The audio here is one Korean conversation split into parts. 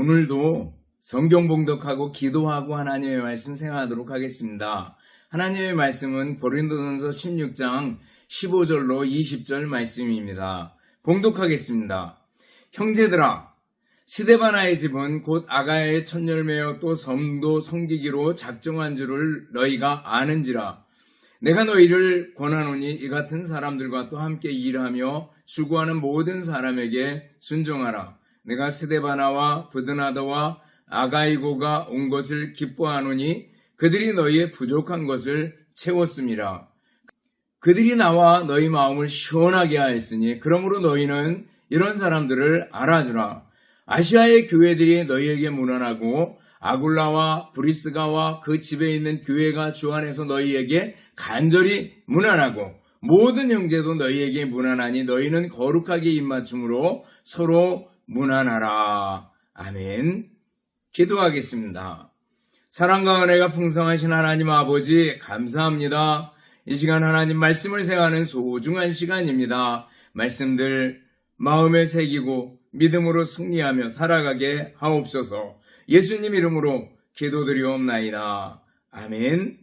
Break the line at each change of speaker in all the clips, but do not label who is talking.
오늘도 성경 봉독하고 기도하고 하나님의 말씀 생각하도록 하겠습니다. 하나님의 말씀은 고린도전서 16장 15절로 20절 말씀입니다. 봉독하겠습니다. 형제들아 스데바나의 집은 곧 아가야의 첫 열매여 또 성도 섬기기로 작정한 줄을 너희가 아는지라 내가 너희를 권하노니 이 같은 사람들과 또 함께 일하며 수고하는 모든 사람에게 순종하라. 내가 스데바나와 부드나더와 아가이고가 온 것을 기뻐하노니 그들이 너희의 부족한 것을 채웠습니다. 그들이 나와 너희 마음을 시원하게 하였으니 그러므로 너희는 이런 사람들을 알아주라. 아시아의 교회들이 너희에게 무난하고 아굴라와 브리스가와 그 집에 있는 교회가 주 안에서 너희에게 간절히 무난하고 모든 형제도 너희에게 무난하니 너희는 거룩하게 입맞춤으로 서로 무난하라. 아멘. 기도하겠습니다. 사랑과 은혜가 풍성하신 하나님 아버지 감사합니다. 이 시간 하나님 말씀을 생각하는 소중한 시간입니다. 말씀들 마음에 새기고 믿음으로 승리하며 살아가게 하옵소서. 예수님 이름으로 기도드리옵나이다. 아멘.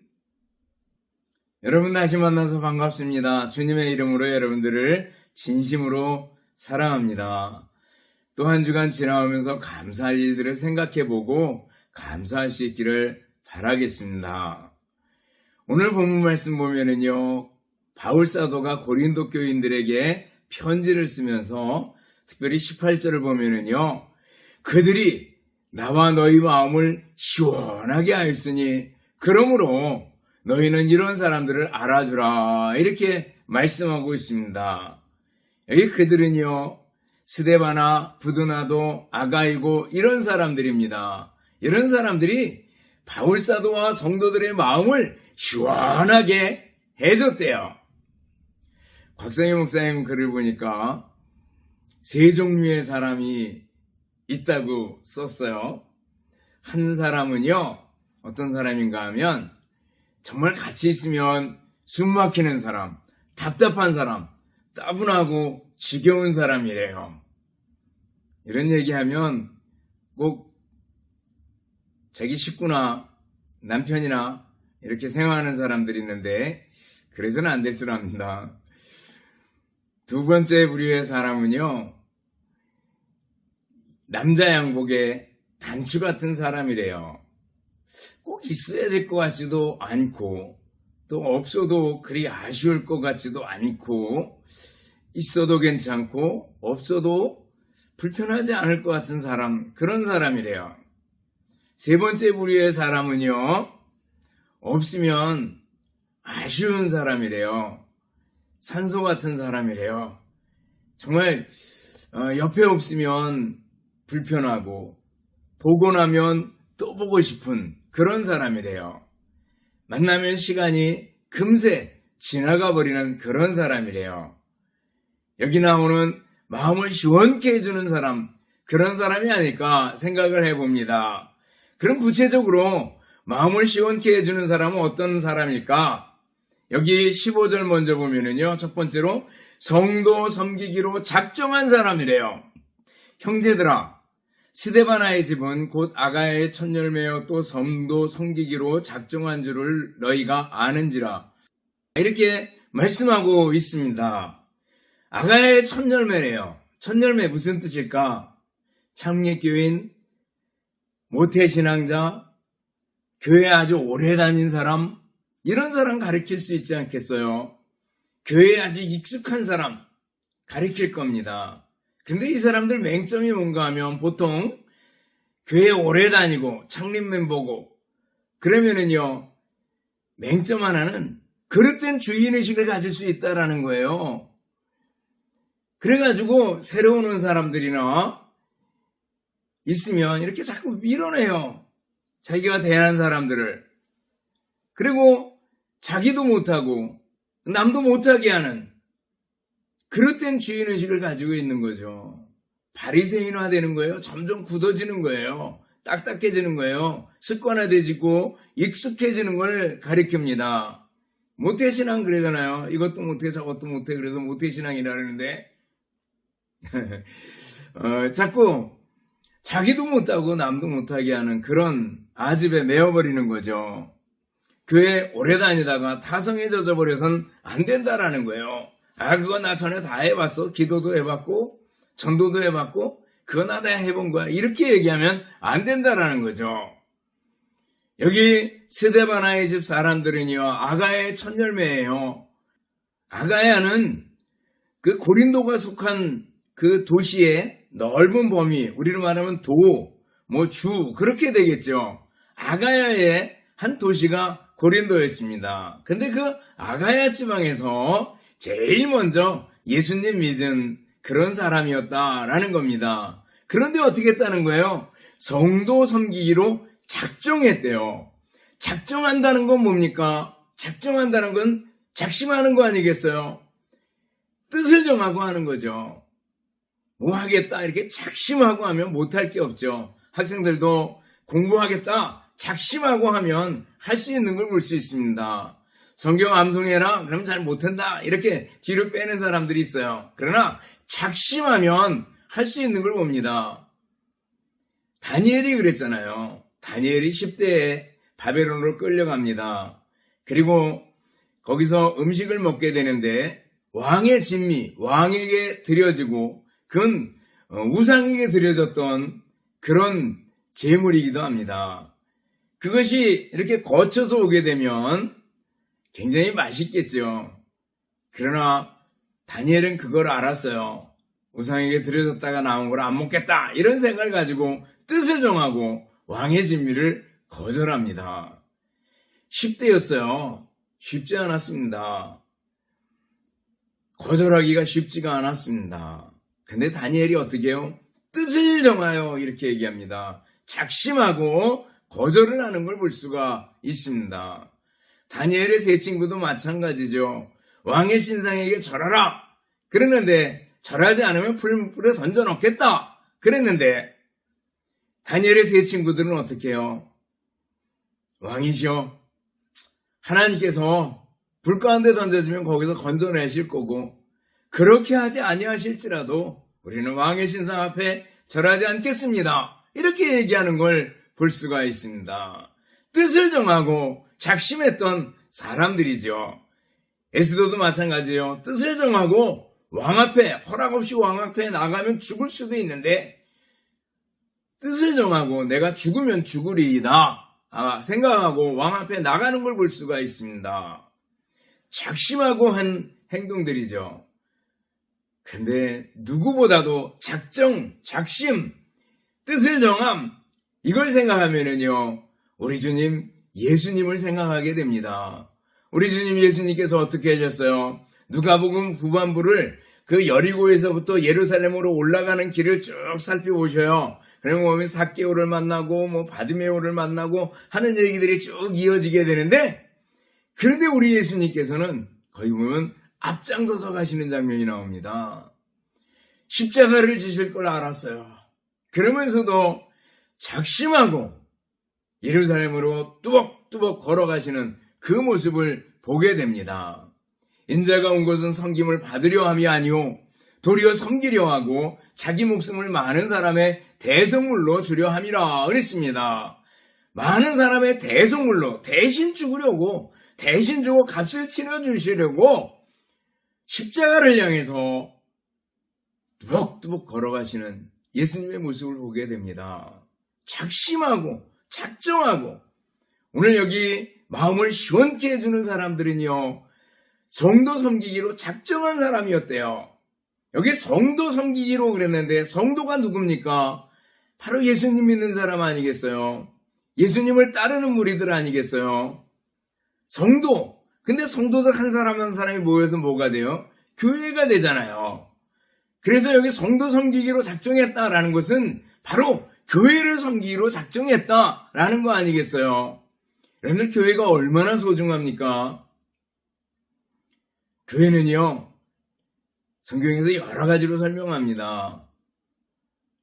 여러분 다시 만나서 반갑습니다. 주님의 이름으로 여러분들을 진심으로 사랑합니다. 또 한 주간 지나오면서 감사할 일들을 생각해보고 감사할 수 있기를 바라겠습니다. 오늘 본문 말씀 보면은요, 바울 사도가 고린도 교인들에게 편지를 쓰면서 특별히 18절을 보면은요, 그들이 나와 너희 마음을 시원하게 하였으니, 그러므로 너희는 이런 사람들을 알아주라. 이렇게 말씀하고 있습니다. 여기 그들은요, 스데바나, 부드나도, 아가이고, 이런 사람들입니다. 이런 사람들이 바울사도와 성도들의 마음을 시원하게 해줬대요. 곽상희 목사님 글을 보니까 세 종류의 사람이 있다고 썼어요. 한 사람은요, 어떤 사람인가 하면 정말 같이 있으면 숨 막히는 사람, 답답한 사람, 따분하고 지겨운 사람이래요. 이런 얘기하면 꼭 자기 식구나 남편이나 이렇게 생각하는 사람들이 있는데 그래서는 안 될 줄 압니다. 두 번째 부류의 사람은요, 남자 양복의 단추 같은 사람이래요. 꼭 있어야 될 것 같지도 않고, 또 없어도 그리 아쉬울 것 같지도 않고, 있어도 괜찮고, 없어도 불편하지 않을 것 같은 사람, 그런 사람이래요. 세 번째 부류의 사람은요, 없으면 아쉬운 사람이래요. 산소 같은 사람이래요. 정말, 어, 옆에 없으면 불편하고, 보고 나면 또 보고 싶은 그런 사람이래요. 만나면 시간이 금세 지나가 버리는 그런 사람이래요. 여기 나오는 마음을 시원케 해주는 사람, 그런 사람이 아닐까 생각을 해봅니다. 그럼 구체적으로 마음을 시원케 해주는 사람은 어떤 사람일까? 여기 15절 먼저 보면은요, 첫 번째로 성도 섬기기로 작정한 사람이래요. 형제들아, 스데바나의 집은 곧 아가야의 첫 열매여 또 성도 섬기기로 작정한 줄을 너희가 아는지라. 이렇게 말씀하고 있습니다. 아가야의 첫 열매래요. 첫 열매 무슨 뜻일까? 창립교인, 모태신앙자, 교회 아주 오래 다닌 사람, 이런 사람 가르칠 수 있지 않겠어요? 교회에 아주 익숙한 사람 가르칠 겁니다. 근데 이 사람들 맹점이 뭔가 하면 보통 교회 오래 다니고 창립 멤버고 그러면은요 맹점 하나는 그릇된 주인의식을 가질 수 있다라는 거예요. 그래가지고 새로 오는 사람들이나 있으면 이렇게 자꾸 밀어내요. 자기가 대하는 사람들을. 그리고 자기도 못하고 남도 못하게 하는 그릇된 주인의식을 가지고 있는 거죠. 바리새인화 되는 거예요. 점점 굳어지는 거예요. 딱딱해지는 거예요. 습관화되지고 익숙해지는 걸 가리킵니다. 모태신앙 그러잖아요. 이것도 못해 저것도 못해 그래서 모태신앙이라 그러는데 어, 자꾸 자기도 못하고 남도 못하게 하는 그런 아집에 메어버리는 거죠. 교회 오래 다니다가 타성에 젖어버려선 안 된다라는 거예요. 아, 그거 나 전에 다 해봤어. 기도도 해봤고, 전도도 해봤고, 그거 나 다 해본 거야. 이렇게 얘기하면 안 된다라는 거죠. 여기 스데바나의 집 사람들은요, 아가야의 첫 열매예요. 아가야는 그 고린도가 속한 그 도시의 넓은 범위, 우리로 말하면 도, 뭐 주, 그렇게 되겠죠. 아가야의 한 도시가 고린도였습니다. 근데 그 아가야 지방에서 제일 먼저 예수님 믿은 그런 사람이었다라는 겁니다. 그런데 어떻게 했다는 거예요? 성도 섬기기로 작정했대요. 작정한다는 건 뭡니까? 작정한다는 건 작심하는 거 아니겠어요? 뜻을 정하고 하는 거죠. 뭐 하겠다 이렇게 작심하고 하면 못할 게 없죠. 학생들도 공부하겠다 작심하고 하면 할 수 있는 걸 볼 수 있습니다. 성경 암송해라 그럼 잘 못한다 이렇게 뒤로 빼는 사람들이 있어요. 그러나 작심하면 할 수 있는 걸 봅니다. 다니엘이 그랬잖아요. 다니엘이 10대에 바벨론으로 끌려갑니다. 그리고 거기서 음식을 먹게 되는데 왕의 진미, 왕에게 드려지고 그건 어, 우상에게 드려졌던 그런 재물이기도 합니다. 그것이 이렇게 거쳐서 오게 되면 굉장히 맛있겠죠. 그러나 다니엘은 그걸 알았어요. 우상에게 드려졌다가 나온 걸 안 먹겠다. 이런 생각을 가지고 뜻을 정하고 왕의 진미를 거절합니다. 10대였어요. 쉽지 않았습니다. 거절하기가 쉽지가 않았습니다. 근데 다니엘이 어떻게 해요? 뜻을 정하여 이렇게 얘기합니다. 작심하고 거절을 하는 걸 볼 수가 있습니다. 다니엘의 세 친구도 마찬가지죠. 왕의 신상에게 절하라! 그랬는데 절하지 않으면 풀물에 던져 넣겠다! 그랬는데 다니엘의 세 친구들은 어떻게 해요? 왕이시여 하나님께서 불 가운데 던져지면 거기서 건져내실 거고 그렇게 하지 아니하실지라도 우리는 왕의 신상 앞에 절하지 않겠습니다. 이렇게 얘기하는 걸 볼 수가 있습니다. 뜻을 정하고 작심했던 사람들이죠. 에스도도 마찬가지예요. 뜻을 정하고 왕 앞에 허락 없이 왕 앞에 나가면 죽을 수도 있는데 뜻을 정하고 내가 죽으면 죽으리이다 아, 생각하고 왕 앞에 나가는 걸 볼 수가 있습니다. 작심하고 한 행동들이죠. 근데 누구보다도 작정, 작심, 뜻을 정함 이걸 생각하면은요 우리 주님 예수님을 생각하게 됩니다. 우리 주님 예수님께서 어떻게 하셨어요? 누가복음 후반부를 그 여리고에서부터 예루살렘으로 올라가는 길을 쭉 살펴보셔요. 그러면 보면 사개오를 만나고 뭐 바드메오를 만나고 하는 얘기들이 쭉 이어지게 되는데 그런데 우리 예수님께서는 거기 보면 앞장서서 가시는 장면이 나옵니다. 십자가를 지실 걸 알았어요. 그러면서도 작심하고 예루살렘으로 뚜벅뚜벅 걸어가시는 그 모습을 보게 됩니다. 인자가 온 것은 섬김을 받으려 함이 아니오 도리어 섬기려 하고 자기 목숨을 많은 사람의 대성물로 주려 함이라 그랬습니다. 많은 사람의 대성물로 대신 죽으려고 대신 주고 값을 치러 주시려고 십자가를 향해서 뚜벅뚜벅 걸어가시는 예수님의 모습을 보게 됩니다. 작심하고 작정하고 오늘 여기 마음을 시원케 해주는 사람들은요 성도 섬기기로 작정한 사람이었대요. 여기 성도 섬기기로 그랬는데 성도가 누굽니까? 바로 예수님 믿는 사람 아니겠어요? 예수님을 따르는 무리들 아니겠어요? 성도. 근데 성도들 한 사람 한 사람이 모여서 뭐가 돼요? 교회가 되잖아요. 그래서 여기 성도 섬기기로 작정했다라는 것은 바로 교회를 섬기기로 작정했다라는 거 아니겠어요? 여러분들 교회가 얼마나 소중합니까? 교회는요, 성경에서 여러 가지로 설명합니다.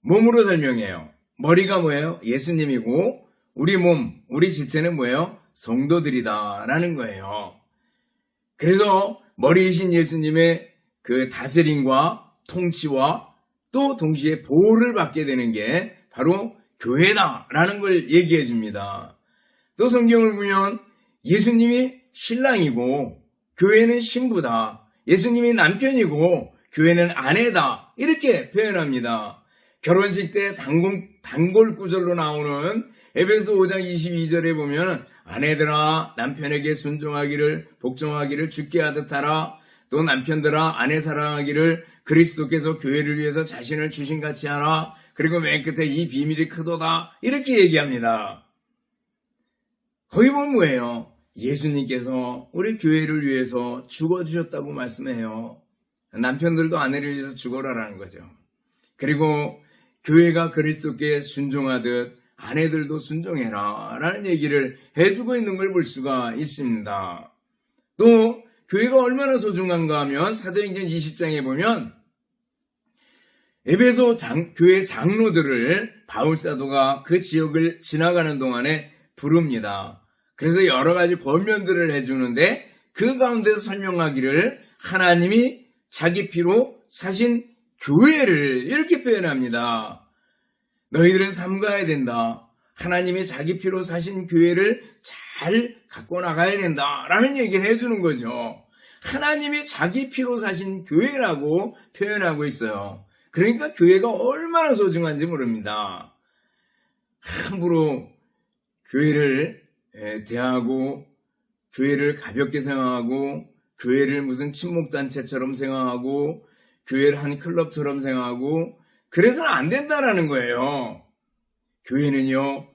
몸으로 설명해요. 머리가 뭐예요? 예수님이고, 우리 몸, 우리 지체는 뭐예요? 성도들이다라는 거예요. 그래서 머리이신 예수님의 그 다스림과 통치와 또 동시에 보호를 받게 되는 게 바로 교회다라는 걸 얘기해 줍니다. 또 성경을 보면 예수님이 신랑이고 교회는 신부다. 예수님이 남편이고 교회는 아내다. 이렇게 표현합니다. 결혼식 때 단골, 단골 구절로 나오는 에베소 5장 22절에 보면 아내들아 남편에게 순종하기를 복종하기를 죽게 하듯 하라 또 남편들아 아내 사랑하기를 그리스도께서 교회를 위해서 자신을 주신 같이 하라 그리고 맨 끝에 이 비밀이 크도다 이렇게 얘기합니다. 거기 보면 뭐예요? 예수님께서 우리 교회를 위해서 죽어주셨다고 말씀해요. 남편들도 아내를 위해서 죽어라라는 거죠. 그리고 교회가 그리스도께 순종하듯 아내들도 순종해라 라는 얘기를 해주고 있는 걸 볼 수가 있습니다. 또 교회가 얼마나 소중한가 하면 사도행전 20장에 보면 에베소 장- 교회 장로들을 바울 사도가 그 지역을 지나가는 동안에 부릅니다. 그래서 여러 가지 권면들을 해주는데 그 가운데서 설명하기를 하나님이 자기 피로 사신 교회를 이렇게 표현합니다. 너희들은 삼가야 된다. 하나님이 자기 피로 사신 교회를 잘 갖고 나가야 된다. 라는 얘기를 해주는 거죠. 하나님이 자기 피로 사신 교회라고 표현하고 있어요. 그러니까 교회가 얼마나 소중한지 모릅니다. 함부로 교회를 에, 대하고 교회를 가볍게 생각하고 교회를 무슨 친목단체처럼 생각하고 교회를 한 클럽처럼 생각하고 그래서는 안 된다라는 거예요. 교회는요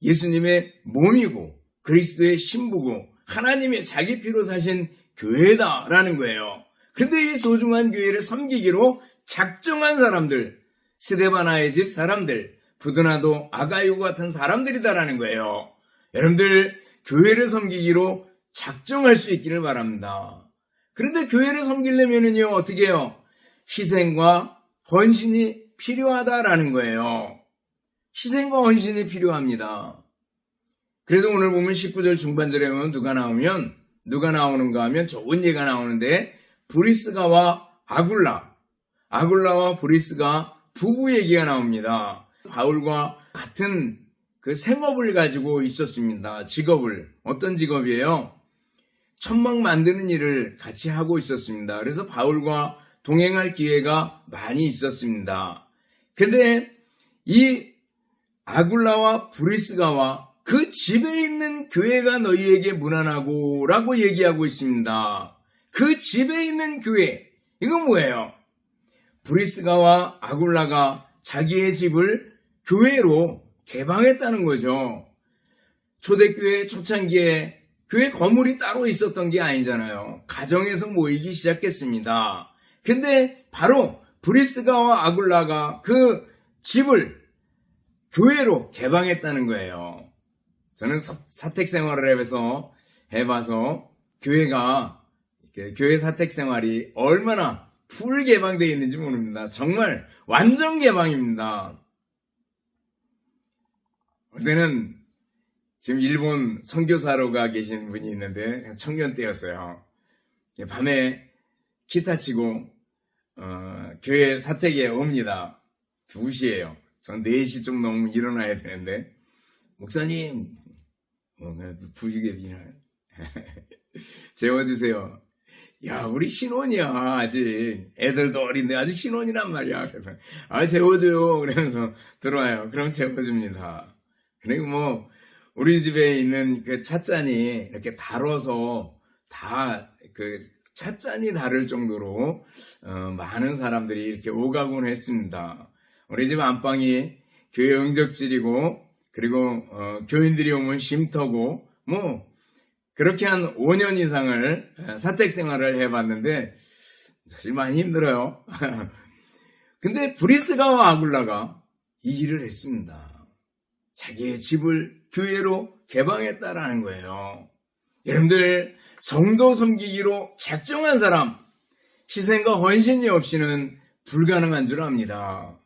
예수님의 몸이고 그리스도의 신부고 하나님의 자기 피로 사신 교회다라는 거예요. 근데 이 소중한 교회를 섬기기로 작정한 사람들, 스데바나의 집 사람들, 부드나도 아가이고 같은 사람들이다라는 거예요. 여러분들 교회를 섬기기로 작정할 수 있기를 바랍니다. 그런데 교회를 섬기려면은요 어떻게 해요? 희생과 헌신이 필요하다라는 거예요. 희생과 헌신이 필요합니다. 그래서 오늘 보면 19절 중반절에 보면 누가 나오면 누가 나오는가 하면 좋은 예가 나오는데 브리스가와 아굴라 아굴라와 브리스가 부부 얘기가 나옵니다. 바울과 같은 그 생업을 가지고 있었습니다. 직업을 어떤 직업이에요? 천막 만드는 일을 같이 하고 있었습니다. 그래서 바울과 동행할 기회가 많이 있었습니다. 근데 이 아굴라와 브리스가와 그 집에 있는 교회가 너희에게 무난하고 라고 얘기하고 있습니다. 그 집에 있는 교회, 이건 뭐예요? 브리스가와 아굴라가 자기의 집을 교회로 개방했다는 거죠. 초대교회 초창기에 교회 건물이 따로 있었던 게 아니잖아요. 가정에서 모이기 시작했습니다. 근데 바로 브리스가와 아굴라가 그 집을 교회로 개방했다는 거예요. 저는 사택 생활을 해서 해봐서 교회가 교회 사택 생활이 얼마나 풀 개방되어 있는지 모릅니다. 정말 완전 개방입니다. 그때는 지금 일본 선교사로 가 계신 분이 있는데 청년 때였어요. 밤에 기타 치고 어, 교회 사택에 옵니다. 2시에요. 전 4시 좀 넘으면 일어나야 되는데 목사님 어, 부지게 비나요? 재워주세요. 야, 우리 신혼이야, 아직. 애들도 어린데 아직 신혼이란 말이야. 그래서, 아, 재워줘요. 그러면서 들어와요. 그럼 재워줍니다. 그리고 뭐, 우리 집에 있는 그 찻잔이 이렇게 달아서 다 그 찻잔이 다를 정도로 어, 많은 사람들이 이렇게 오가곤 했습니다. 우리 집 안방이 교회 응접실이고 그리고 어, 교인들이 오면 쉼터고 뭐 그렇게 한 5년 이상을 사택 생활을 해봤는데 사실 많이 힘들어요. 근데 브리스가와 아굴라가 이 일을 했습니다. 자기의 집을 교회로 개방했다라는 거예요. 여러분들 성도 섬기기로 작정한 사람 희생과 헌신이 없이는 불가능한 줄 압니다.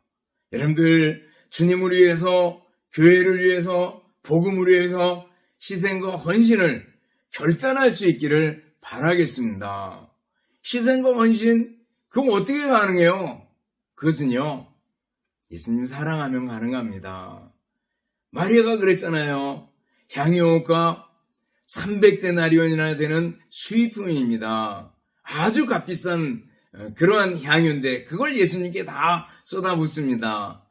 여러분들 주님을 위해서 교회를 위해서 복음을 위해서 희생과 헌신을 결단할 수 있기를 바라겠습니다. 희생과 헌신 그럼 어떻게 가능해요? 그것은요 예수님 사랑하면 가능합니다. 마리아가 그랬잖아요. 향유가 300데나리온이나 되는 수입품입니다. 아주 값비싼 어, 그러한 향유인데 그걸 예수님께 다 쏟아붓습니다.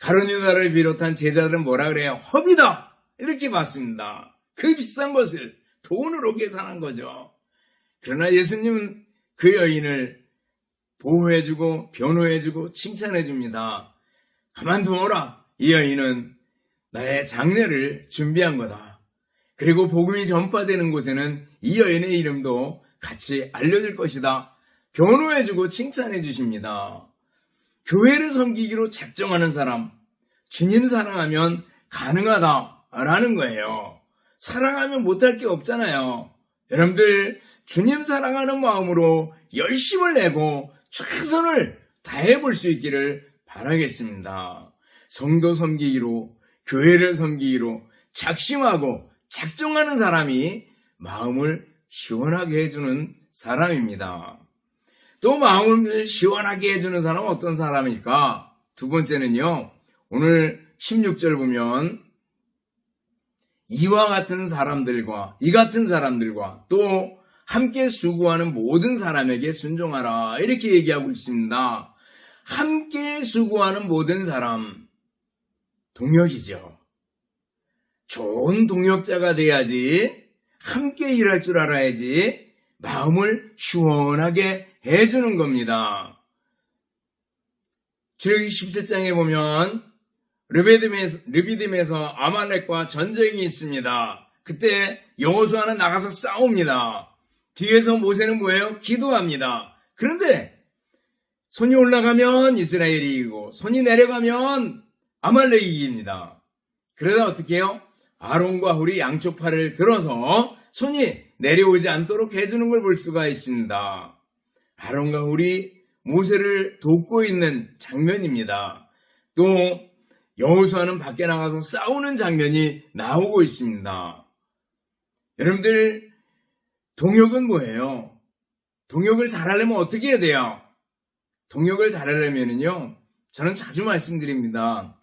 가론유다를 비롯한 제자들은 뭐라 그래요? 허비다! 이렇게 봤습니다. 그 비싼 것을 돈으로 계산한 거죠. 그러나 예수님은 그 여인을 보호해주고 변호해주고 칭찬해줍니다. 가만두어라. 이 여인은 나의 장례를 준비한 거다. 그리고 복음이 전파되는 곳에는 이 여인의 이름도 같이 알려질 것이다. 변호해주고 칭찬해 주십니다. 교회를 섬기기로 작정하는 사람, 주님 사랑하면 가능하다라는 거예요. 사랑하면 못할 게 없잖아요. 여러분들, 주님 사랑하는 마음으로 열심을 내고 최선을 다해 볼 수 있기를 바라겠습니다. 성도 섬기기로, 교회를 섬기기로 작심하고 작정하는 사람이 마음을 시원하게 해주는 사람입니다. 또 마음을 시원하게 해주는 사람은 어떤 사람일까? 두 번째는요, 오늘 16절 보면, 이와 같은 사람들과, 이 같은 사람들과, 또 함께 수고하는 모든 사람에게 순종하라. 이렇게 얘기하고 있습니다. 함께 수고하는 모든 사람, 동역이죠. 좋은 동역자가 돼야지, 함께 일할 줄 알아야지, 마음을 시원하게 해주는 겁니다. 주여기 17장에 보면 르비딤에서, 르비딤에서 아말렉과 전쟁이 있습니다. 그때 여호수아는 나가서 싸웁니다. 뒤에서 모세는 뭐예요? 기도합니다. 그런데 손이 올라가면 이스라엘이 이기고 손이 내려가면 아말렉이 이깁니다. 그러다 어떻게 해요? 아론과 훌이 양쪽 팔을 들어서 손이 내려오지 않도록 해주는 걸 볼 수가 있습니다. 아론과 훌이 모세를 돕고 있는 장면입니다. 또 여호수아는 밖에 나가서 싸우는 장면이 나오고 있습니다. 여러분들 동역은 뭐예요? 동역을 잘하려면 어떻게 해야 돼요? 동역을 잘하려면요, 저는 자주 말씀드립니다.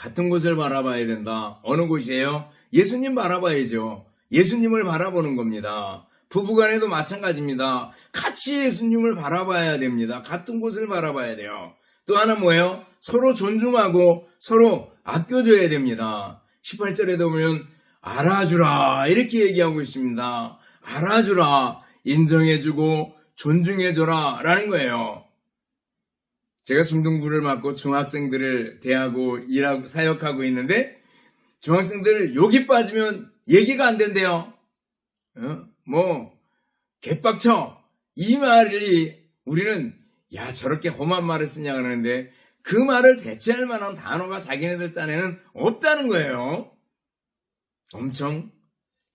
같은 곳을 바라봐야 된다. 어느 곳이에요? 예수님 바라봐야죠. 예수님을 바라보는 겁니다. 부부간에도 마찬가지입니다. 같이 예수님을 바라봐야 됩니다. 같은 곳을 바라봐야 돼요. 또 하나 뭐예요? 서로 존중하고 서로 아껴줘야 됩니다. 18절에도 보면 알아주라 이렇게 얘기하고 있습니다. 알아주라 인정해주고 존중해줘라 라는 거예요. 제가 중등부를 맡고 중학생들을 대하고 일하고 사역하고 있는데 중학생들 욕이 빠지면 얘기가 안 된대요. 어? 뭐 개빡쳐 이 말이 우리는 야 저렇게 험한 말을 쓰냐 그러는데 그 말을 대체할 만한 단어가 자기네들 딴에는 없다는 거예요. 엄청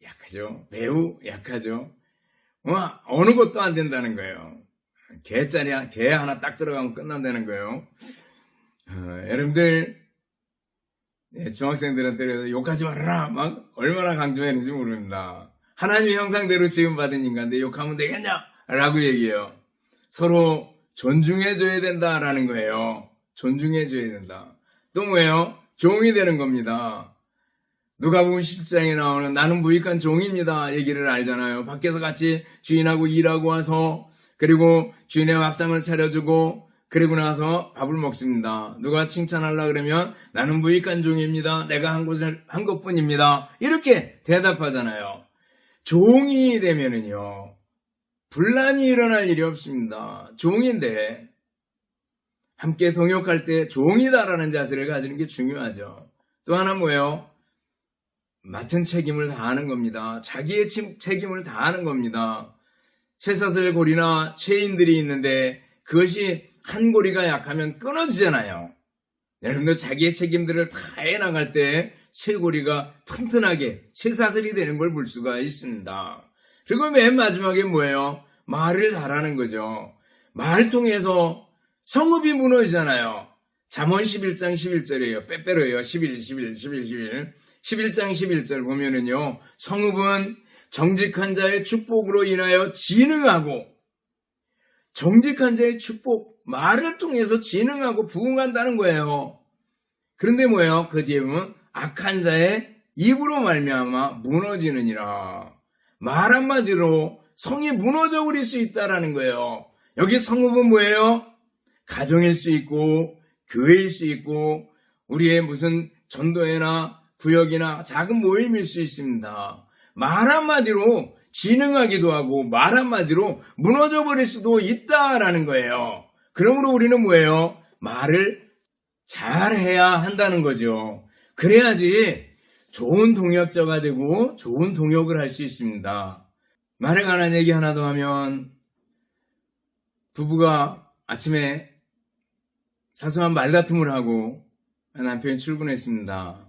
약하죠. 매우 약하죠. 어, 어느 것도 안 된다는 거예요. 개짜리, 개 하나 딱 들어가면 끝난다는 거예요. 어, 여러분들, 네, 중학생들한테 욕하지 말아라! 막 얼마나 강조했는지 모릅니다. 하나님의 형상대로 지음받은 인간인데 욕하면 되겠냐? 라고 얘기해요. 서로 존중해줘야 된다라는 거예요. 존중해줘야 된다. 또 뭐예요? 종이 되는 겁니다. 누가 보면 실장에 나오는 나는 무익한 종입니다. 얘기를 알잖아요. 밖에서 같이 주인하고 일하고 와서 그리고 주인의 밥상을 차려주고 그리고 나서 밥을 먹습니다. 누가 칭찬하려 그러면 나는 무익한 종입니다. 내가 한 것을 한 것뿐입니다. 이렇게 대답하잖아요. 종이 되면은요 분란이 일어날 일이 없습니다. 종인데 함께 동역할 때 종이다라는 자세를 가지는 게 중요하죠. 또 하나 뭐예요? 맡은 책임을 다하는 겁니다. 자기의 책임을 다하는 겁니다. 쇠사슬 고리나 체인들이 있는데 그것이 한 고리가 약하면 끊어지잖아요. 여러분들 자기의 책임들을 다해 나갈 때 쇠고리가 튼튼하게 쇠사슬이 되는 걸 볼 수가 있습니다. 그리고 맨 마지막에 뭐예요? 말을 잘하는 거죠. 말 통해서 성읍이 무너지잖아요. 잠언 11장 11절이에요. 빼빼로예요. 11, 11, 11, 11. 11장 11절 보면은요. 성읍은 정직한 자의 축복으로 인하여 진흥하고 정직한 자의 축복 말을 통해서 진흥하고 부흥한다는 거예요. 그런데 뭐예요? 그 뒤에 보면 악한 자의 입으로 말미암아 무너지느니라. 말 한마디로 성이 무너져 버릴 수 있다라는 거예요. 여기 성읍은 뭐예요? 가정일 수 있고 교회일 수 있고 우리의 무슨 전도회나 구역이나 작은 모임일 수 있습니다. 말 한마디로 진흥하기도 하고 말 한마디로 무너져 버릴 수도 있다라는 거예요. 그러므로 우리는 뭐예요? 말을 잘 해야 한다는 거죠. 그래야지 좋은 동역자가 되고 좋은 동역을 할 수 있습니다. 말에 관한 얘기 하나 더 하면 부부가 아침에 사소한 말다툼을 하고 남편이 출근했습니다.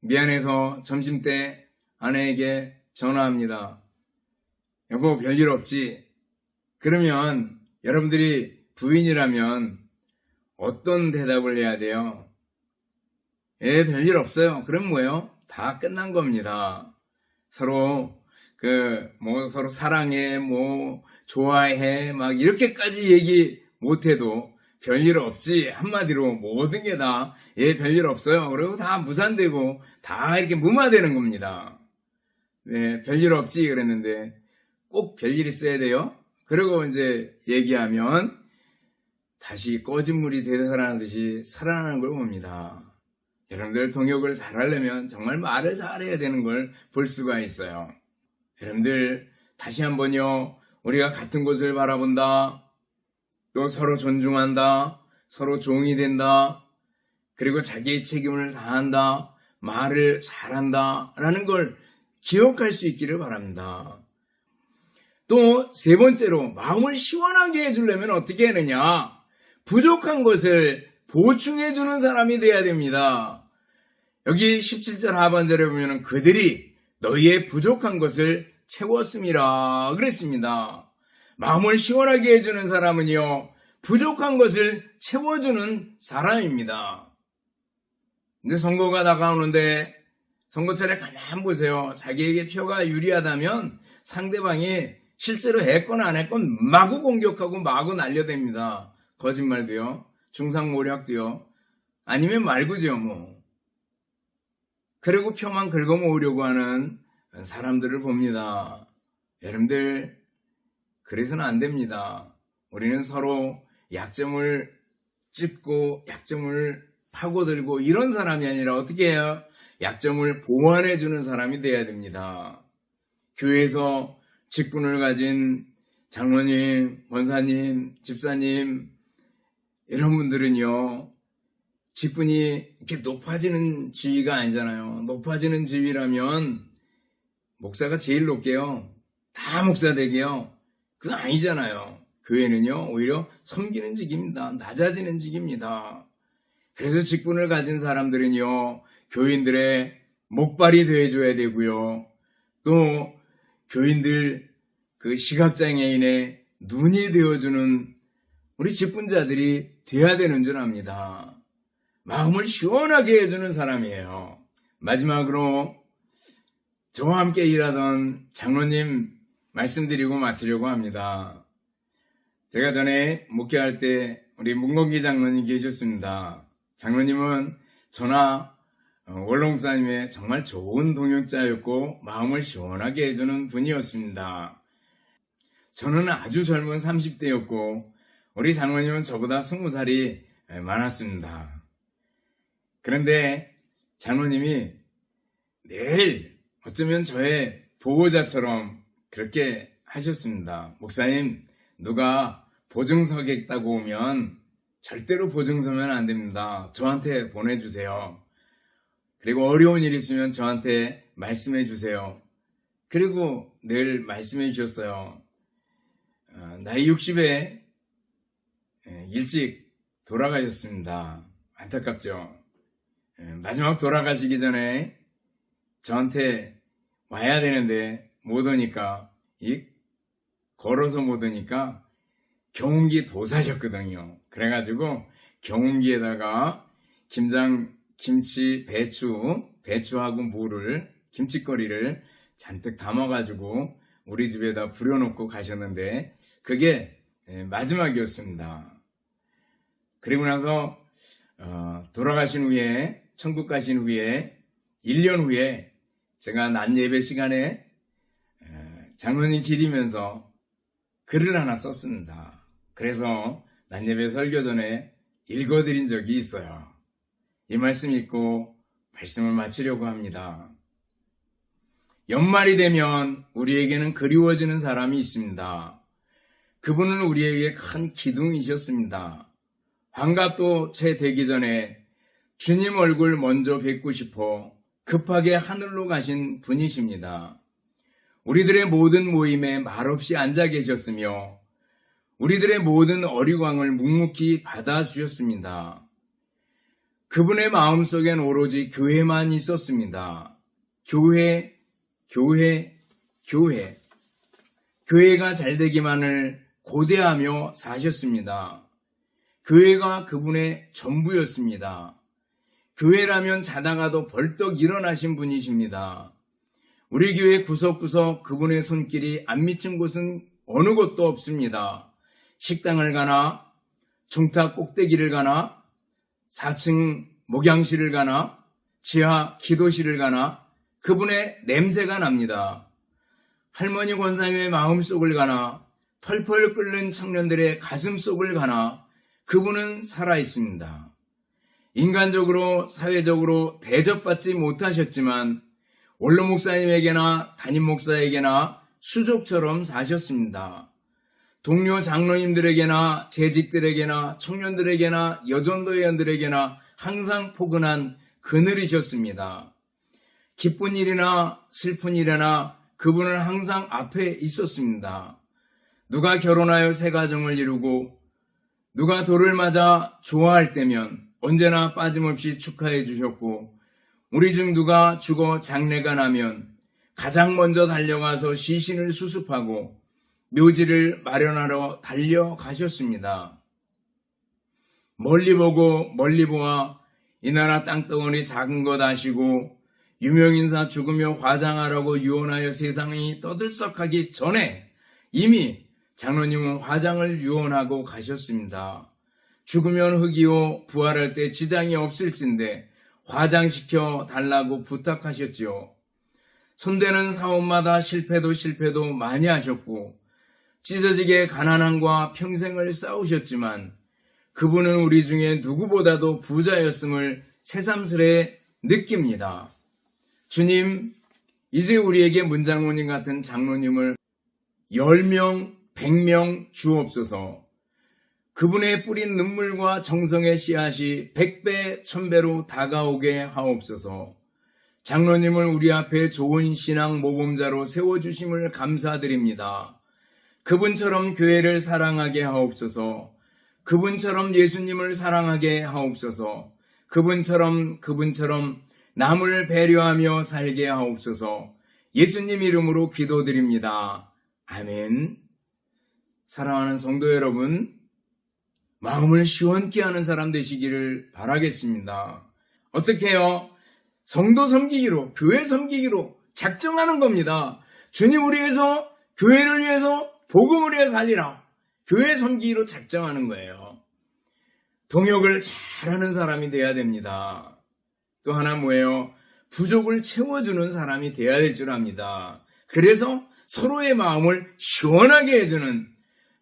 미안해서 점심때 아내에게 전화합니다. 여보 별일 없지? 그러면 여러분들이 부인이라면 어떤 대답을 해야 돼요? 예, 별일 없어요. 그럼 뭐예요? 다 끝난 겁니다. 서로 그 뭐 서로 사랑해, 뭐 좋아해, 막 이렇게까지 얘기 못해도 별일 없지 한마디로 모든 게 다 예 별일 없어요. 그리고 다 무산되고 다 이렇게 무마되는 겁니다. 네, 별일 없지 그랬는데 꼭 별일 있어야 돼요. 그리고 이제 얘기하면 다시 꺼진 물이 되살아나듯이 살아나는 걸 봅니다. 여러분들 동역을 잘하려면 정말 말을 잘해야 되는 걸 볼 수가 있어요. 여러분들 다시 한번요. 우리가 같은 곳을 바라본다. 또 서로 존중한다. 서로 종이 된다. 그리고 자기의 책임을 다한다. 말을 잘한다. 라는 걸 기억할 수 있기를 바랍니다. 또 세 번째로 마음을 시원하게 해주려면 어떻게 하느냐? 부족한 것을 보충해 주는 사람이 돼야 됩니다. 여기 17절 하반절에 보면 그들이 너희의 부족한 것을 채웠음이라 그랬습니다. 마음을 시원하게 해주는 사람은요, 부족한 것을 채워주는 사람입니다. 근데 선거가 다가오는데 선거철에 가만 보세요. 자기에게 표가 유리하다면 상대방이 실제로 했건 안 했건 마구 공격하고 마구 날려댑니다. 거짓말도요. 중상모략도요. 아니면 말고죠, 뭐. 그리고 표만 긁어모으려고 하는 사람들을 봅니다. 여러분들, 그래서는 안 됩니다. 우리는 서로 약점을 찝고 약점을 파고들고 이런 사람이 아니라 어떻게 해요? 약점을 보완해 주는 사람이 돼야 됩니다. 교회에서 직분을 가진 장로님, 권사님, 집사님, 이런 분들은요, 직분이 이렇게 높아지는 지위가 아니잖아요. 높아지는 지위라면, 목사가 제일 높게요. 다 목사 되게요. 그거 아니잖아요. 교회는요, 오히려 섬기는 직입니다. 낮아지는 직입니다. 그래서 직분을 가진 사람들은요, 교인들의 목발이 되어줘야 되고요. 또, 교인들 그 시각장애인의 눈이 되어주는 우리 직분자들이 돼야 되는 줄 압니다. 마음을 시원하게 해주는 사람이에요. 마지막으로 저와 함께 일하던 장로님 말씀드리고 마치려고 합니다. 제가 전에 목회할 때 우리 문건기 장로님 계셨습니다. 장로님은 저나 원롱사님의 정말 좋은 동역자였고 마음을 시원하게 해주는 분이었습니다. 저는 아주 젊은 30대였고 우리 장로님은 저보다 20살이 많았습니다. 그런데 장로님이 늘 어쩌면 저의 보호자처럼 그렇게 하셨습니다. 목사님, 누가 보증석에 있다고 오면 절대로 보증서면 안 됩니다. 저한테 보내주세요. 그리고 어려운 일 있으면 저한테 말씀해 주세요. 그리고 늘 말씀해 주셨어요. 어, 나이 60에 일찍 돌아가셨습니다. 안타깝죠. 예, 마지막 돌아가시기 전에 저한테 와야 되는데 못 오니까 이 걸어서 못 오니까 경운기 도사셨거든요. 그래가지고 경운기에다가 김장 김치 배추 배추하고 무를 김치거리를 잔뜩 담아가지고 우리 집에다 부려놓고 가셨는데 그게 마지막이었습니다. 그리고 나서 어, 돌아가신 후에 천국 가신 후에 1년 후에 제가 낮 예배 시간에 에, 장로님 기리면서 글을 하나 썼습니다. 그래서 낮 예배 설교 전에 읽어드린 적이 있어요. 이 말씀 읽고 말씀을 마치려고 합니다. 연말이 되면 우리에게는 그리워지는 사람이 있습니다. 그분은 우리에게 큰 기둥이셨습니다. 환갑도 채 되기 전에 주님 얼굴 먼저 뵙고 싶어 급하게 하늘로 가신 분이십니다. 우리들의 모든 모임에 말없이 앉아 계셨으며 우리들의 모든 어리광을 묵묵히 받아주셨습니다. 그분의 마음속엔 오로지 교회만 있었습니다. 교회, 교회, 교회. 교회가 잘 되기만을 고대하며 사셨습니다. 교회가 그분의 전부였습니다. 교회라면 자다가도 벌떡 일어나신 분이십니다. 우리 교회 구석구석 그분의 손길이 안 미친 곳은 어느 곳도 없습니다. 식당을 가나, 중탁 꼭대기를 가나, 4층 목양실을 가나, 지하 기도실을 가나, 그분의 냄새가 납니다. 할머니 권사님의 마음속을 가나, 펄펄 끓는 청년들의 가슴 속을 가나, 그분은 살아 있습니다. 인간적으로, 사회적으로 대접받지 못하셨지만, 원로 목사님에게나 담임 목사에게나 수족처럼 사셨습니다. 동료 장로님들에게나 재직들에게나 청년들에게나 여전도 회원들에게나 항상 포근한 그늘이셨습니다. 기쁜 일이나 슬픈 일이나 그분은 항상 앞에 있었습니다. 누가 결혼하여 새 가정을 이루고 누가 돌을 맞아 좋아할 때면 언제나 빠짐없이 축하해 주셨고 우리 중 누가 죽어 장례가 나면 가장 먼저 달려가서 시신을 수습하고 묘지를 마련하러 달려가셨습니다. 멀리 보고 멀리 보아 이 나라 땅덩어리 작은 것 아시고 유명인사 죽으며 화장하라고 유언하여 세상이 떠들썩하기 전에 이미 장로님은 화장을 유언하고 가셨습니다. 죽으면 흙이요 부활할 때 지장이 없을진데 화장시켜 달라고 부탁하셨지요. 손대는 사업마다 실패도 실패도 많이 하셨고 찢어지게 가난함과 평생을 싸우셨지만 그분은 우리 중에 누구보다도 부자였음을 새삼스레 느낍니다. 주님, 이제 우리에게 문장모님 같은 장로님을 10명, 100명 주옵소서. 그분의 뿌린 눈물과 정성의 씨앗이 100배, 1000배로 다가오게 하옵소서. 장로님을 우리 앞에 좋은 신앙 모범자로 세워주심을 감사드립니다. 그분처럼 교회를 사랑하게 하옵소서. 그분처럼 예수님을 사랑하게 하옵소서. 그분처럼 그분처럼 남을 배려하며 살게 하옵소서. 예수님 이름으로 기도드립니다. 아멘. 사랑하는 성도 여러분, 마음을 시원케 하는 사람 되시기를 바라겠습니다. 어떻게 해요? 성도 섬기기로, 교회 섬기기로 작정하는 겁니다. 주님 우리 위해서, 교회를 위해서, 복음을 위해 살리라. 교회 섬기기로 작정하는 거예요. 동역을 잘하는 사람이 돼야 됩니다. 또 하나 뭐예요? 부족을 채워주는 사람이 돼야 될 줄 압니다. 그래서 서로의 마음을 시원하게 해주는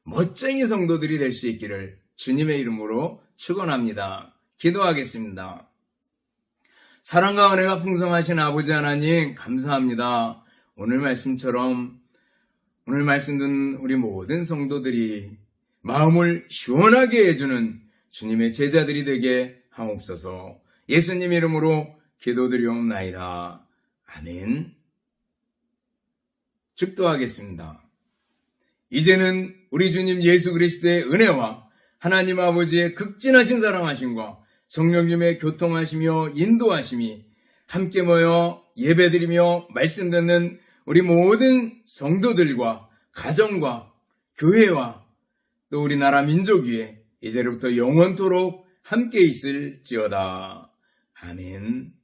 멋쟁이 성도들이 될 수 있기를 주님의 이름으로 축원합니다. 기도하겠습니다. 사랑과 은혜가 풍성하신 아버지 하나님 감사합니다. 오늘 말씀처럼 오늘 말씀 듣는 우리 모든 성도들이 마음을 시원하게 해주는 주님의 제자들이 되게 하옵소서 예수님 이름으로 기도드리옵나이다. 아멘. 축도하겠습니다. 이제는 우리 주님 예수 그리스도의 은혜와 하나님 아버지의 극진하신 사랑하심과 성령님의 교통하시며 인도하심이 함께 모여 예배드리며 말씀 듣는 우리 모든 성도들과 가정과 교회와 또 우리나라 민족 위에 이제로부터 영원토록 함께 있을지어다. 아멘.